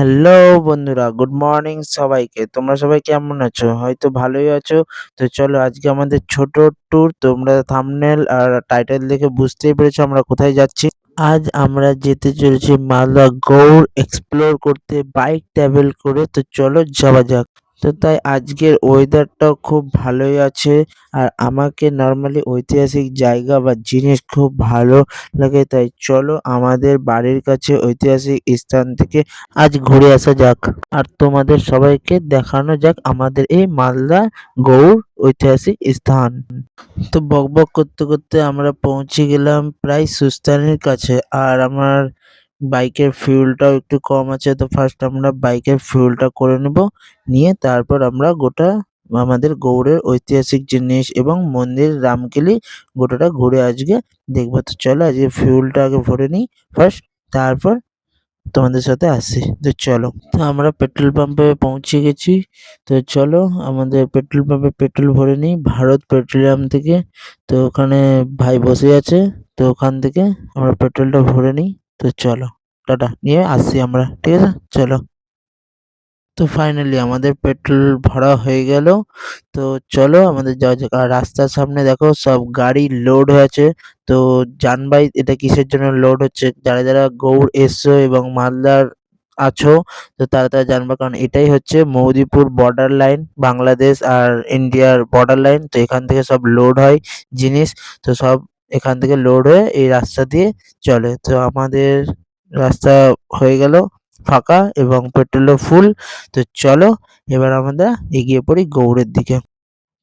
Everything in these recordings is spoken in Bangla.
হ্যালো বন্ধুরা গুড মর্নিং সবাইকে। তোমরা সবাই কেমন আছো? হয়তো ভালোই আছো। তো চলো আজকে আমাদের ছোট ট্যুর তোমরা থামনেল আর টাইটেল দেখে বুঝতেই পেরেছ আমরা কোথায় যাচ্ছি। আজ আমরা যেতে চলেছি মালদা গৌড় এক্সপ্লোর করতে বাইক ট্রাভেল করে। তো চলো যাওয়া যাক। তো তাই আজকের ওয়েদারটাও খুব ভালোই আছে। আর আমাকে নর্মালি ঐতিহাসিক জায়গা বা জিনিস খুব ভালো লাগে, তাই চলো আমাদের বাড়ির কাছে ঐতিহাসিক স্থান থেকে আজ ঘুরে আসা যাক। আর তোমাদের সবাইকে দেখানো যাক আমাদের এই মালদা গৌড় ঐতিহাসিক স্থান। তো বকবক করতে করতে আমরা পৌঁছে গেলাম প্রায় সুস্থানের কাছে। আর আমার বাইকের ফিউলটাও একটু কম আছে, তো ফার্স্ট আমরা বাইকের ফিউলটা করে নেব, নিয়ে তারপর আমরা গোটা আমাদের গৌড়ের ঐতিহাসিক জিনিস এবং মন্দির রামকেলি গোটাটা ঘুরে আজকে দেখব। তো চলো আজকে ফিউলটা আগে ভরে নিই ফার্স্ট তারপর তোমাদের সাথে আসি তো চলো, তো আমরা পেট্রোল পাম্পে পৌঁছে গেছি। তো চলো আমাদের পেট্রোল পাম্পে পেট্রোল ভরে নিই, ভারত পেট্রোলিয়াম থেকে। তো ওখানে ভাই বসে আছে, তো ওখান থেকে আমরা পেট্রোলটা ভরে নিই। তো চলো, টাটা, নিয়ে আসছি আমরা, ঠিক আছে? চলো। তো ফাইনালি আমাদের পেট্রোল ভরা হয়ে গেল। তো চলো আমাদের যাওয়া যাক আর রাস্তার সামনে দেখো সব গাড়ি লোড হয়েছে। তো জানবাই এটা কিসের জন্য লোড হচ্ছে? যারা যারা গৌড় এসছো এবং মালদার আছো, তো তারা তারা জানবা, কারণ এটাই হচ্ছে মৌদিপুর বর্ডার লাইন বাংলাদেশ আর ইন্ডিয়ার বর্ডার লাইন তো এখান থেকে সব লোড হয় জিনিস। তো সব এখান থেকে লোড হয়ে এই রাস্তা দিয়ে চলে। তো আমাদের রাস্তা হয়ে গেল ফাঁকা এবং পেট্রোলও ফুল তো চলো এবার আমরা এগিয়ে পড়ি গৌড়ের দিকে।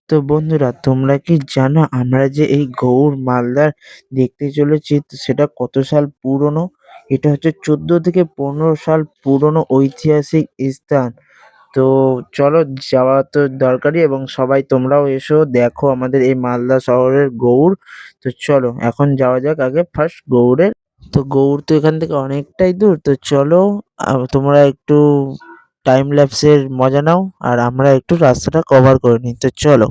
তো বন্ধুরা, তোমরা কি জানো আমরা যে এই গৌড় মালদার দেখতে চলেছি সেটা কত সাল পুরনো? এটা হচ্ছে চোদ্দ থেকে পনেরো সাল পুরনো ঐতিহাসিক স্থান। তো চলো যাওয়া তো দরকারই এবং সবাই তোমরাও এসো, দেখো আমাদের এই মালদা শহরের গৌড়। তো চলো এখন যাওয়া যাক আগে ফার্স্ট গৌড়ের। তো গৌড় তো এখান থেকে অনেকটাই দূর, তো চলো তোমরা একটু টাইম ল্যাপসের মজা নাও আর আমরা একটু রাস্তাটা কভার করে নিই। তো চলো।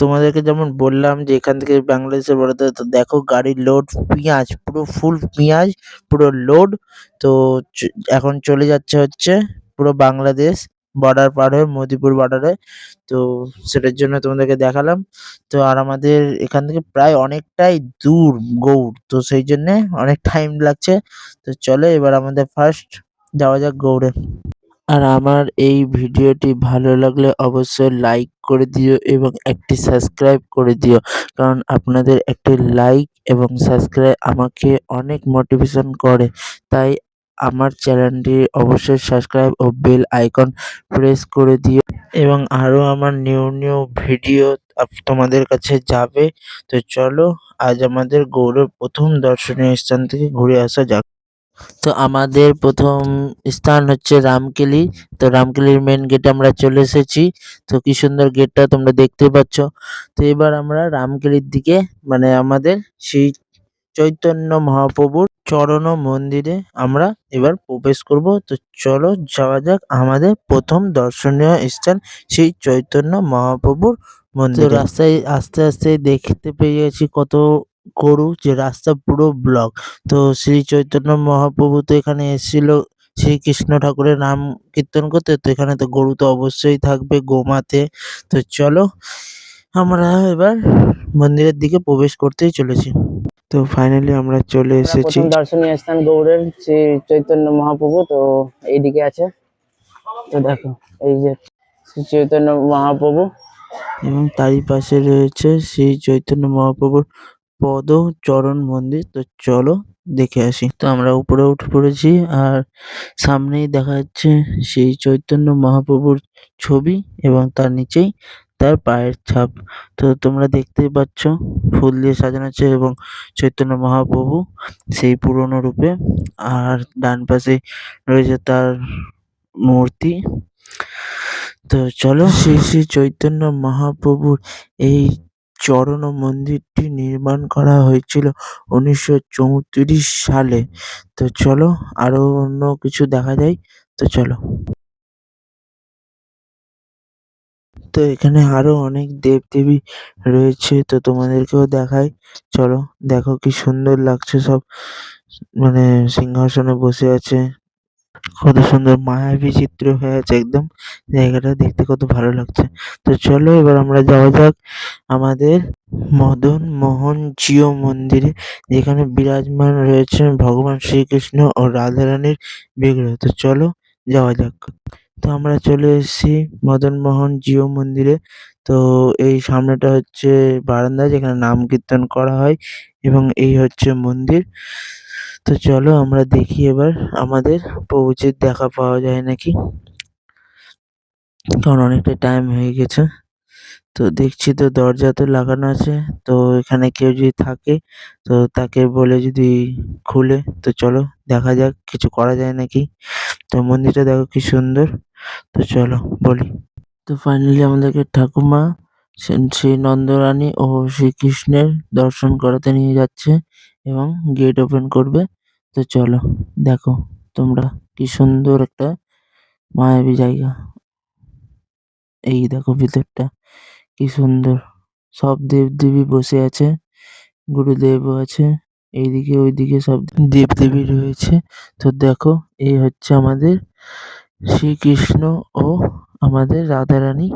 তোমাদেরকে যেমন বললাম যে এখান থেকে বাংলাদেশের বর্ডার তো দেখো গাড়ির লোড পেঁয়াজ, পুরো ফুল পেঁয়াজ, পুরো লোড তো এখন চলে যাচ্ছে হচ্ছে পুরো বাংলাদেশ বর্ডার পার হয়ে মদিপুর বর্ডারে তো সেটার জন্য তোমাদেরকে দেখালাম। তো আর আমাদের এখান থেকে প্রায় অনেকটাই দূর গৌড়, তো সেই জন্যে অনেক টাইম লাগছে। তো চলো এবার আমাদের ফার্স্ট যাওয়া যাক গৌড়ে। আর আমার এই ভিডিওটি ভালো লাগলে অবশ্যই লাইক করে দিও এবং একটি সাবস্ক্রাইব করে দিও। কারণ আপনাদের একটি লাইক এবং সাবস্ক্রাইব আমাকে অনেক মোটিভেশন করে। তাই আমার চ্যানেলটি অবশ্যই সাবস্ক্রাইব ও বেল আইকন প্রেস করে দিও। এবং আরও আমার নিউ নিউ ভিডিও তোমাদের কাছে যাবে। তো চলো, আজ আমাদের গৌরব প্রথম দর্শনীয় স্থান থেকে ঘুরে আসা যাক। তো আমাদের প্রথম স্থান হচ্ছে রামকেলি। তো রামকেলির মেন গেটে আমরা চলে এসেছি। তো কি সুন্দর গেটটা তোমরা দেখতে পাচ্ছ। তো এবার আমরা রামকেলির দিকে মানে আমাদের সেই চৈতন্য মহাপ্রভুর চরণ মন্দিরে আমরা এবার প্রবেশ করব। তো চলো যাওয়া যাক আমাদের প্রথম দর্শনীয় স্থান সেই চৈতন্য মহাপ্রভুর মন্দির। রাস্তায় আস্তে আস্তে দেখতে পেয়ে গেছি কত গরু যে রাস্তা পুরো ব্লক। তো শ্রী চৈতন্য মহাপ্রভু তো এখানে এসেছিল শ্রীকৃষ্ণ ঠাকুরের নাম কীর্তন করতে। তো এখানে তো গরু তো অবশ্যই থাকবে গোমাতে। তো চলো আমরা এবার মন্দিরের দিকে প্রবেশ করতেই চলেছি। তো ফাইনালি আমরা চলে এসেছি। দর্শনীয় স্থান গৌড়ের শ্রী চৈতন্য মহাপ্রভু। তো এইদিকে আছে। তো দেখো এই যে শ্রী চৈতন্য মহাপ্রভু। এবং তারই পাশে রয়েছে শ্রী চৈতন্য মহাপ্রভুর পদ, চরণ, মন্দির, তো চলো দেখে আসি। তো আমরা উপরে উঠে পড়েছি আর সামনেই দেখা যাচ্ছে সেই চৈতন্য মহাপ্রভুর ছবি এবং তার নিচেই তার পায়ের ছাপ। তো তোমরা দেখতেই পাচ্ছ ফুল দিয়ে সাজানো আছে এবং চৈতন্য মহাপ্রভু সেই পুরনো রূপে আর ডান পাশে রয়েছে তার মূর্তি। তো চলো শ্রী শ্রী চৈতন্য মহাপ্রভুর এই চরণ মন্দিরটি নির্মাণ করা হয়েছিল উনিশশো চৌত্রিশ সালে। তো চলো আরও অন্য কিছু দেখা যায়, তো চলো। তো এখানে আরও অনেক দেবদেবী রয়েছে, তো তোমাদেরকেও দেখাই। চলো দেখো কি সুন্দর লাগছে সব। মানে সিংহাসনে বসে আছে। কত সুন্দর মায়াবী চিত্র হয়ে আছে একদম। জায়গাটা দেখতে কত ভালো লাগছে। তো চলো এবার আমরা যাওয়া যাক আমাদের মদন মোহন জিও মন্দিরে, যেখানে বিরাজমান রয়েছে ভগবান শ্রীকৃষ্ণ ও রাধারানীর বিগ্রহ। তো চলো যাওয়া যাক। তো আমরা চলে এসেছি মদন মোহন জিও মন্দিরে। তো এই সামনেটা হচ্ছে বারান্দা, যেখানে নাম কীর্তন করা হয় এবং এই হচ্ছে মন্দির। তো চলো আমরা দেখি এবার আমাদের প্রভুজির দেখা পাওয়া যায় নাকি? কারণ অনেকটা টাইম হয়ে গেছে। তো দেখছি তো দরজা তো লাগানো আছে, তো এখানে কেউ যদি থাকে, তো তাকে বলে যদি খুলে, তো চলো দেখা যাক কিছু করা যায় নাকি। তো মন্দিরটা দেখো কি সুন্দর, তো চলো বলি। তো ফাইনালি আমাদেরকে ঠাকুমা শ্রী নন্দরানী ও শ্রীকৃষ্ণের দর্শন করাতে নিয়ে যাচ্ছে। এবং গেট ওপেন করবে। তো চলো, দেখো তোমরা কি সুন্দর একটা মায়াবী জায়গা। এই দেখো ভিতরটা, কি সুন্দর। সব দেবদেবী বসে আছে, গুরুদেবও আছে, এইদিকে ওইদিকে সব দেবদেবী রয়েছে। তো দেখো, এই হচ্ছে আমাদের শ্রীকৃষ্ণ ও আমাদের রাধারানী।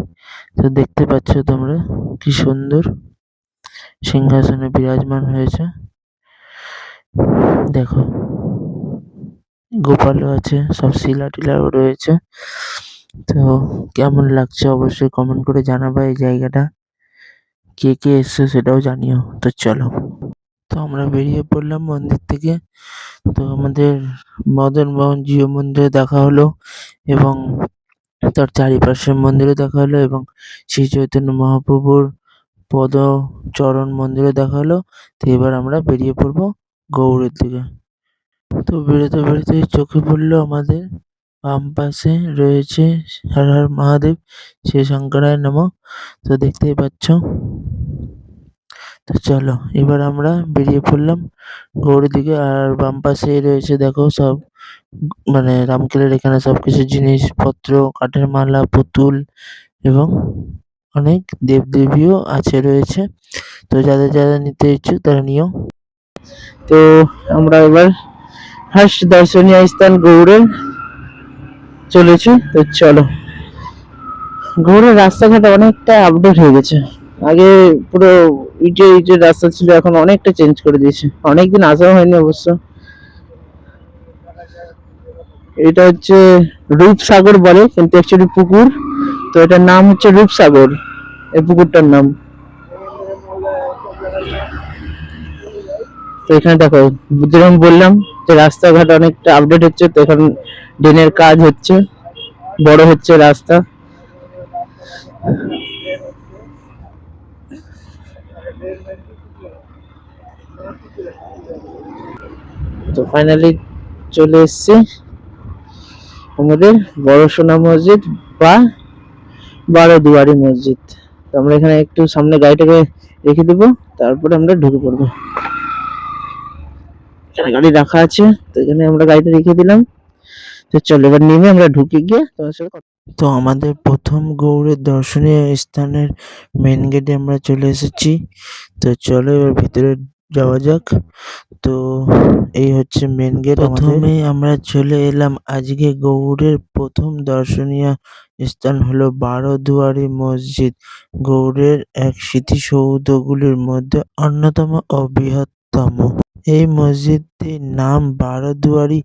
তো দেখতে পাচ্ছ তোমরা কি সুন্দর সিংহাসনে বিরাজমান হয়েছে। দেখো। গোপালও আছে, সব শিলা টিলাও রয়েছে। তো কেমন লাগছে অবশ্যই কমেন্ট করে জানাবা এই জায়গাটা। কে কে এসছো সেটাও জানিও। তো চলো। তো আমরা বেরিয়ে পড়লাম মন্দির থেকে। তো আমাদের মদন মোহন জিও মন্দিরে দেখা হলো এবং তার চারিপাশের মন্দিরে দেখা হলো এবং শ্রী চৈতন্য মহাপ্রভুর পদ চরণ মন্দিরে দেখা হলো। তো এবার আমরা বেরিয়ে পড়ব গৌড়ের দিকে। তো বেরোতে বেরোতে চোখে পড়ল আমাদের। বাম পাশে রয়েছে হর হর মহাদেব, শ্রী শঙ্করায় নমঃ। তো দেখতেই পাচ্ছ। তো চলো, এবার আমরা বেরিয়ে পড়লাম গৌড়ের দিকে। আর বাম পাশে রয়েছে, দেখো সব মানে রামকেলের এখানে সবকিছু জিনিসপত্র, কাঠের মালা, পুতুল এবং অনেক দেবদেবীও আছে রয়েছে। তো যাদের যাদের নিতে ইচ্ছুক তারা নিও। তো আমরা এবার ফার্স্ট দর্শনীয় স্থান গৌড়ে চলেছি, তো চলো। গৌড়ের রাস্তাঘাট অনেকটা আপডেট হয়ে গেছে। আগে পুরো ইটে ইটের রাস্তা ছিল, এখন অনেকটা চেঞ্জ করে দিয়েছে। অনেকদিন আসাও হয়নি অবশ্য। এটা হচ্ছে রূপসাগর বলে, কিন্তু অ্যাকচুয়ালি পুকুর। তো এটার নাম হচ্ছে রূপসাগর। এই পুকুরটার নাম তো এখানে দেখো, যেরকম বললাম যে রাস্তাঘাট অনেকটা আপডেট হচ্ছে, তো এখন ড্রেনের কাজ হচ্ছে, বড় হচ্ছে রাস্তা। তো ফাইনালি চলে এসেছি আমাদের বড় সোনা মসজিদ বা বারো দুয়ারি মসজিদ। তো আমরা এখানে একটু সামনে গাড়িটাকে রেখে দেবো, তারপরে আমরা ঢুকে পড়ব। গাড়ি রাখা আছে তো এখানে আমরা গাড়িটা রেখে দিলাম। তো চলো এবার নেমে আমরা ঢুকে গিয়ে তোমার সাথে কথা তো আমাদের প্রথম গৌড়ের দর্শনীয় স্থানের মেন গেটে আমরা চলে এসেছি। তো চলো এবার ভিতরে যাওয়া যাক। তো এই হচ্ছে মেন গেট প্রথমেই আমরা চলে এলাম আজকে গৌড়ের প্রথম দর্শনীয় স্থান হলো বারোদুয়ারি মসজিদ। গৌড়ের এক স্মৃতিসৌধগুলির মধ্যে অন্যতম ও বৃহত্তম এই মসজিদটির নাম বারোদুয়ারি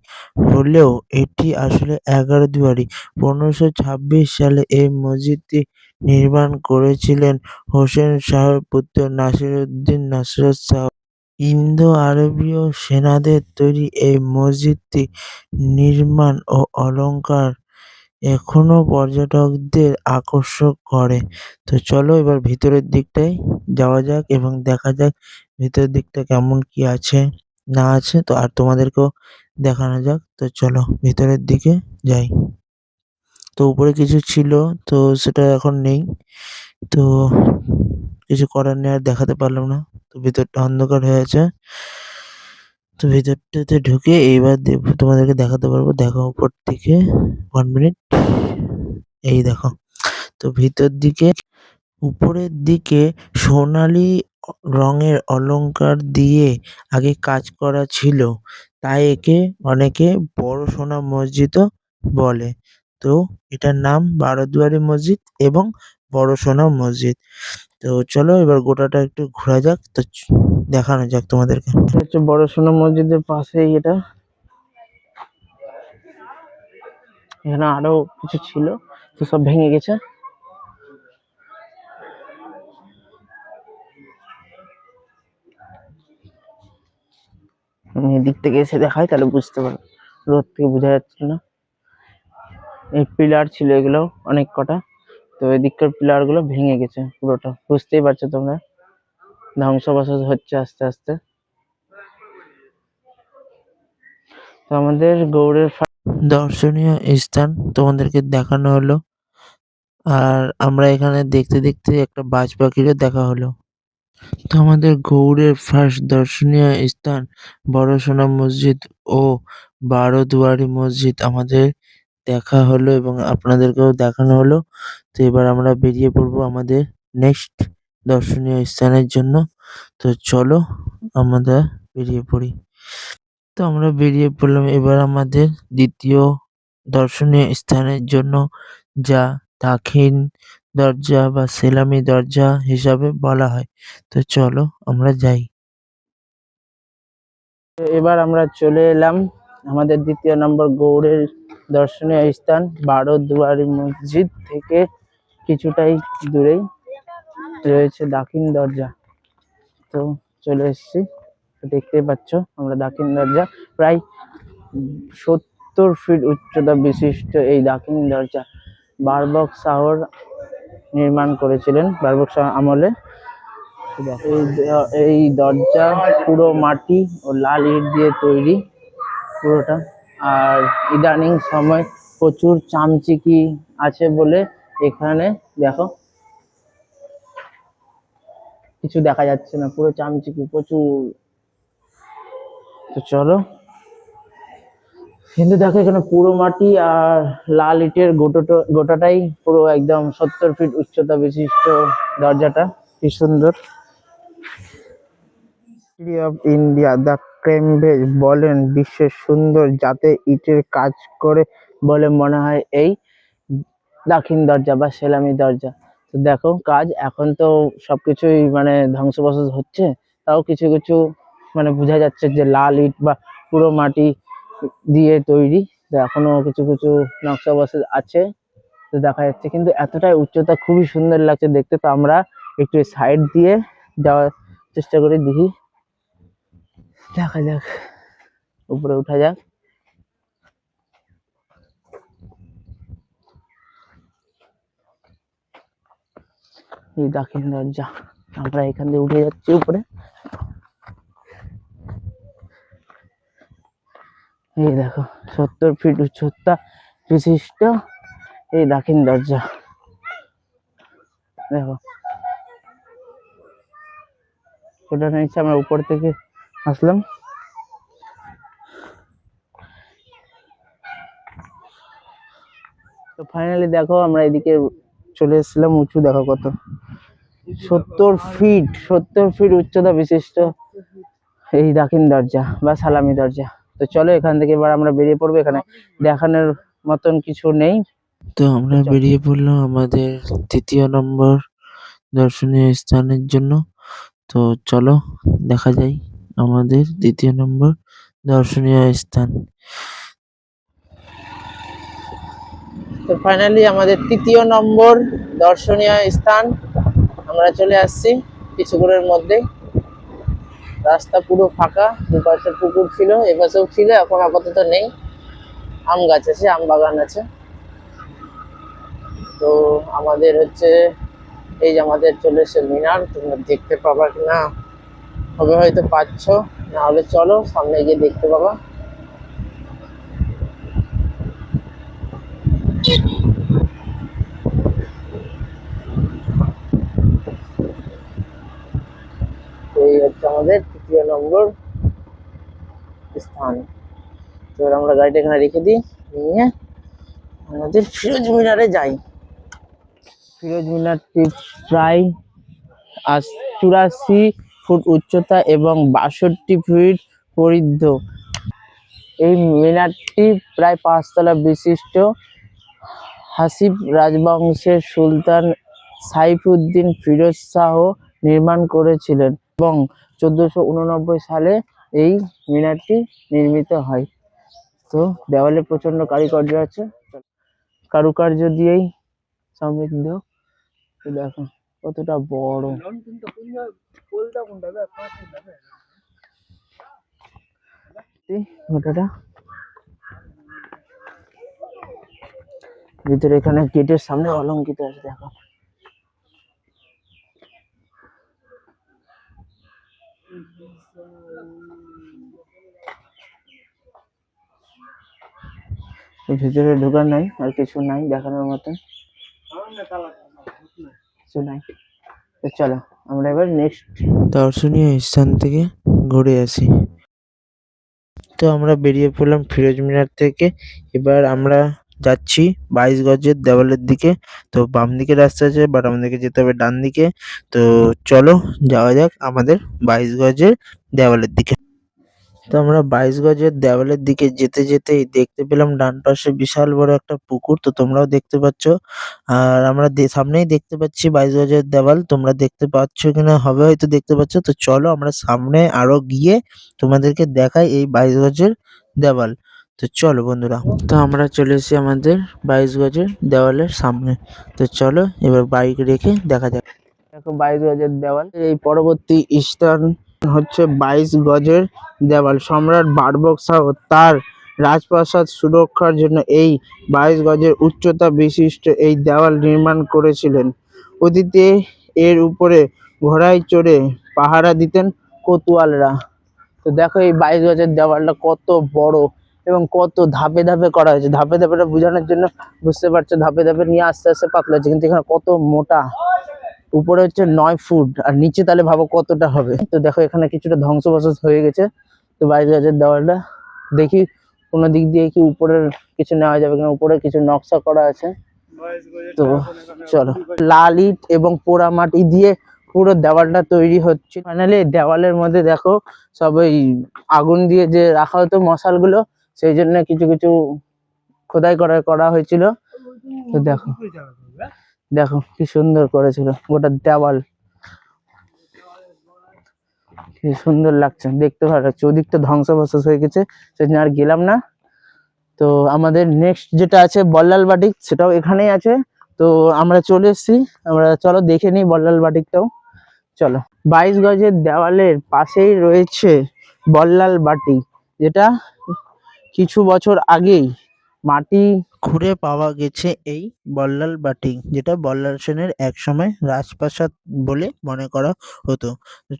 হলেও এটি আসলে এগারো দুয়ারি। পনেরোশো ছাব্বিশ সালে এই মসজিদটি নির্মাণ করেছিলেন হোসেন শাহর পুত্র নাসিরউদ্দিন নাসরত শাহ। ইন্দো আরবীয় সেনাদের তৈরি এই মসজিদটি নির্মাণ ও অলংকার এখনও পর্যটকদের আকর্ষক করে। তো চলো এবার ভিতরের দিকটায় যাওয়া যাক এবং দেখা যাক ভিতরের দিকটা কেমন কি আছে, না আছে, তো আর তোমাদেরকেও দেখানো যাক। তো চলো ভিতরের দিকে যাই। তো উপরে কিছু ছিল, তো সেটা এখন নেই। তো কিছু করার নেই, আর দেখাতে পারলাম না। তো ভিতরটা অন্ধকার হয়ে আছে। তো ভিতরটাতে ঢুকে এইবার তোমাদেরকে দেখাতে পারব। দেখো উপর থেকে ওয়ান মিনিট এই দেখো। তো ভিতর দিকে, উপরের দিকে সোনালী রঙের অলংকার দিয়ে আগে কাজ করা ছিল। তাই একে অনেকে বড় সোনা মসজিদও বলে। তো এটার নাম বারোদুয়ারি মসজিদ এবং বড় সোনা মসজিদ। তো চলো এবার গোটাটা একটু ঘোরা যাক। তো দেখানো যাক তোমাদেরকে। হচ্ছে বড় সোনা মসজিদের পাশেই এটা। এখানে আরও কিছু ছিল, তো সব ভেঙে গেছে। এদিক থেকে এসে দেখাই, তাহলে বুঝতে পারবে রোদ থেকে বোঝা যাচ্ছিল না। এই পিলার ছিল এগুলো অনেক কটা, তো এদিককার পিলারগুলো ভেঙে গেছে পুরোটা। বুঝতেই পারছ তোমরা। ধ্বংসবাসস হচ্ছে আস্তে আস্তে। তো আমাদের গৌড়ের দর্শনীয় স্থান তোমাদেরকে দেখানো হলো। আর আমরা এখানে দেখতে দেখতে একটা বাজ পাখিরও দেখা হলো। তো আমাদের গৌড়ের ফার্স্ট দর্শনীয় স্থান বড় সোনা মসজিদ ও বারোদুয়ারি মসজিদ আমাদের দেখা হলো এবং আপনাদেরকেও দেখানো হলো। তো এবার আমরা বেরিয়ে পড়ব আমাদের নেক্সট দর্শনীয় স্থানের জন্য। তো চলো আমরা বেরিয়ে পড়ি। তো আমরা বেরিয়ে পড়লাম এবার আমাদের দ্বিতীয় দর্শনীয় স্থানের জন্য। যা দাখিন দরজা বা সেলামি দরজা হিসাবে বলা হয়। তো চলো আমরা যাই। এবার আমরা চলে এলাম আমাদের দ্বিতীয় নম্বর গৌড়ের দর্শনীয় স্থান বারো দুয়ারি মসজিদ থেকে কিছুটাই দূরেই। রয়েছে দাখিন দরজা। তো চলে এসেছি। তো দেখতেই পাচ্ছ আমরা দাখিন দরজা। প্রায় সত্তর ফিট উচ্চতা বিশিষ্ট এই দাখিন দরজা। বারবক শাহর নির্মাণ করেছিলেন। বারবক শাহ আমলে। এই এই দরজা পুরো মাটি ও লাল ইট দিয়ে তৈরি পুরোটা। আর ইদানিং সময় প্রচুর চামচিকি আছে বলে এখানে দেখো। কিছু দেখা যাচ্ছে না, পুরো চামচিকি, প্রচুর। তো চলো। কিন্তু দেখো এখানে পুরো মাটি আর লাল ইটের গোটাটা, গোটাটাই পুরো একদম সত্তর ফিট উচ্চতা বিশিষ্ট দরজাটা, কি সুন্দর। অফ ইন্ডিয়া দ্য ক্রেমভেজ বলেন, বিশ্বের সুন্দর যাতে ইটের কাজ করে বলে মনে হয় এই দাক্ষিণ দরজা বা সেলামি দরজা। তো দেখো, কাজ এখন তো সবকিছুই মানে ধ্বংসবশেষ হচ্ছে, তাও কিছু কিছু মানে বোঝা যাচ্ছে যে লাল ইট বা পুরো মাটি দিয়ে তৈরি, তো এখনও কিছু কিছু নকশাবশেষ আছে, তো দেখা যাচ্ছে। কিন্তু এতটাই উচ্চতা খুবই সুন্দর লাগছে দেখতে, তো আমরা একটু সাইড দিয়ে যাওয়ার চেষ্টা করি, দেখি। দেখা যাক, উপরে উঠা যাক। এই দাক্ষিণ দরজা। আমরা এখান দিয়ে উঠে যাচ্ছি উপরে। এই দেখো, সত্তর ফিট উচ্চতা বিশিষ্ট এই দাক্ষিণ দরজা। দেখো। ওটা নিচে আমরা উপর থেকে আসলাম। তো ফাইনালি দেখো, আমরা এদিকে চলে এসেছিলাম উঁচু দেখো কত। সত্তর ফিট সত্তর ফিট উচ্চতা বিশিষ্ট এই দাক্ষিণ দরজা বা সালামি দরজা। তো চলো এখান থেকে এবার আমরা বেরিয়ে পড়ব এখানে দেখানোর মতন কিছু নেই। তো আমরা বেরিয়ে পড়লাম আমাদের তৃতীয় নম্বর দর্শনীয় স্থানের জন্য। তো চলো দেখা যাই আমাদের দ্বিতীয় নম্বর দর্শনীয় স্থান। তো ফাইনালি আমাদের তৃতীয় নম্বর দর্শনীয় স্থান, আমরা চলে আসছি কিছুক্ষণের মধ্যে। রাস্তা পুরো ফাঁকা, দুপাশে পুকুর ছিল, এপাশেও ছিল, এখন আপাতত নেই। আম গাছ আছে, আম বাগান আছে। তো আমাদের হচ্ছে, এই যে আমাদের চলে এসে মিনার, তোমরা দেখতে পাবা কিনা? হবে হয়তো পাচ্ছ না হলে চলো সামনে গিয়ে দেখতে পাবা। হচ্ছে আমাদের তৃতীয় নম্বর স্থান। তো আমরা গাড়িটা এখানে রেখে দিই, নিয়ে আমাদের ফিরোজ মিনারে যাই। ফিরোজ মিনারটি প্রায় আশ, চুরাশি ফুট উচ্চতা এবং বাষট্টি ফিট পরিধ। এই মিনারটি প্রায় পাঁচতলা বিশিষ্ট। হাসিব রাজবংশের সুলতান সাইফুদ্দিন ফিরোজ শাহ নির্মাণ করেছিলেন। এবং চোদ্দোশো উননব্বই সালে এই মিনারটি নির্মিত হয়। তো দেওয়ালে প্রচণ্ড কারুকার্য আছে। কারুকার্য দিয়েই সমৃদ্ধ। দেখো, কতটা বড়। ভিতরে এখানে গেটের সামনে অলঙ্কিত আছে, দেখো। ভিতরে ঢোকার নাই, আর কিছু নাই দেখানোর মতন। কিছু নাই। তো চলো, আমরা এবার নেক্সট দর্শনীয় স্থান থেকে ঘুরে আসি। তো আমরা বেরিয়ে পড়লাম ফিরোজ মিনার থেকে। এবার আমরা যাচ্ছি বাইশ গজের দেওয়ালের দিকে। তো বাম দিকে রাস্তা আছে বাট আমাদেরকে যেতে হবে ডান দিকে। তো চলো, যাওয়া যাক আমাদের বাইশ গজের দেওয়ালের দিকে। তো আমরা বাইশ গজের দেওয়ালের দিকে যেতে যেতেই দেখতে পেলাম ডান পাশে বিশাল বড় একটা পুকুর, তো তোমরাও দেখতে পাচ্ছ। আর আমরা সামনেই দেখতে পাচ্ছি বাইশ গজের দেওয়াল, তোমরা দেখতে পাচ্ছ কিনা হবে হয়তো দেখতে পাচ্ছ। তো চলো আমরা সামনে আরও গিয়ে তোমাদেরকে দেখাই এই বাইশ গজের দেওয়াল। তো চলো বন্ধুরা, তো আমরা চলে এসেছি আমাদের বাইশ গজের দেওয়ালের সামনে। তো চলো এবার বাইক রেখে দেখা যাক। দেখো বাইশ গজের দেওয়াল, এই পরবর্তী স্থান হচ্ছে বাইশ গজের দেওয়াল। সম্রাট বারবক শাহ তার রাজপ্রাসাদ সুরক্ষার জন্য এই বাইশ গজের উচ্চতা বিশিষ্ট এই দেওয়াল নির্মাণ করেছিলেন। অতীতে এর উপরে ঘোড়ায় চড়ে পাহারা দিতেন কোতোয়ালরা। তো দেখো এই বাইশ গজের দেওয়ালটা কত বড় এবং কত ধাপে ধাপে করা হয়েছে। ধাপে ধাপেটা বোঝানোর জন্য বুঝতে পারছ, ধাপে ধাপে নিয়ে আস্তে আস্তে পাতলা হচ্ছে কিন্তু এখানে কত মোটা উপরে হচ্ছে নয় ফুট, আর নিচে তাহলে ভাবো কতটা হবে। তো দেখো এখানে কিছুটা ধ্বংসবশেষ হয়ে গেছে। তো বাইশ গজের দেওয়ালটা দেখি কোনো দিক দিয়ে কি উপরের কিছু নেওয়া যাবে কিনা, উপরে কিছু নকশা করা আছে। তো চলো। লাল ইট এবং পোড়া মাটি দিয়ে পুরো দেওয়ালটা তৈরি হচ্ছে। ফাইনালি দেওয়ালের মধ্যে দেখো সব ওই আগুন দিয়ে যে রাখা হতো মশালগুলো, সেই জন্য কিছু কিছু খোদাই করা করা হয়েছিল। তো দেখো। দেখো কি সুন্দর করেছিল, গোটা দেওয়াল। কি সুন্দর লাগছে, দেখতে ভালো লাগছে। ওদিকটা ধ্বংসবশেষ হয়ে গেছে, সেজন্য আর গেলাম না। তো আমাদের নেক্সট যেটা আছে, বল্লাল বাটিক, সেটাও এখানেই আছে। তো আমরা চলে এসেছি, আমরা চলো দেখে নিই বল্লাল বাটিকটাও। চলো। বাইশ গজের দেওয়ালের পাশেই রয়েছে বল্লাল বাটি যেটা কিছু বছর আগেই মাটি খুঁড়ে পাওয়া গেছে এই বল্লাল বাটি, যেটা বল্লাল সেনের একসময় রাজপ্রাসাদ বলে মনে করা হতো।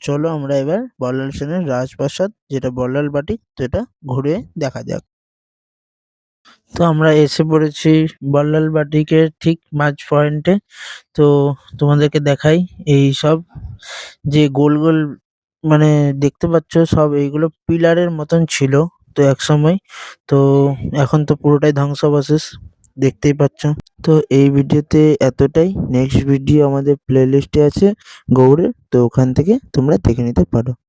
চলো আমরা এবার বল্লাল সেনের রাজপ্রাসাদ, যেটা বল্লাল বাটি তো এটা ঘুরে দেখা যাক। তো আমরা এসে পড়েছি বল্লাল বাটিকের ঠিক মাঝ পয়েন্টে। তো তোমাদেরকে দেখাই এই সব যে গোল গোল মানে দেখতে পাচ্ছ সব এইগুলো পিলারের মতন ছিল। তো একসময় তো এখন তো পুরোটাই ধ্বংসাবশেষ দেখতেই পাচ্ছ। তো এই ভিডিওতে এতটাই। নেক্সট ভিডিও আমাদের প্লেলিস্টে আছে গৌড়ের তো ওখান থেকে তোমরা দেখে নিতে পারো।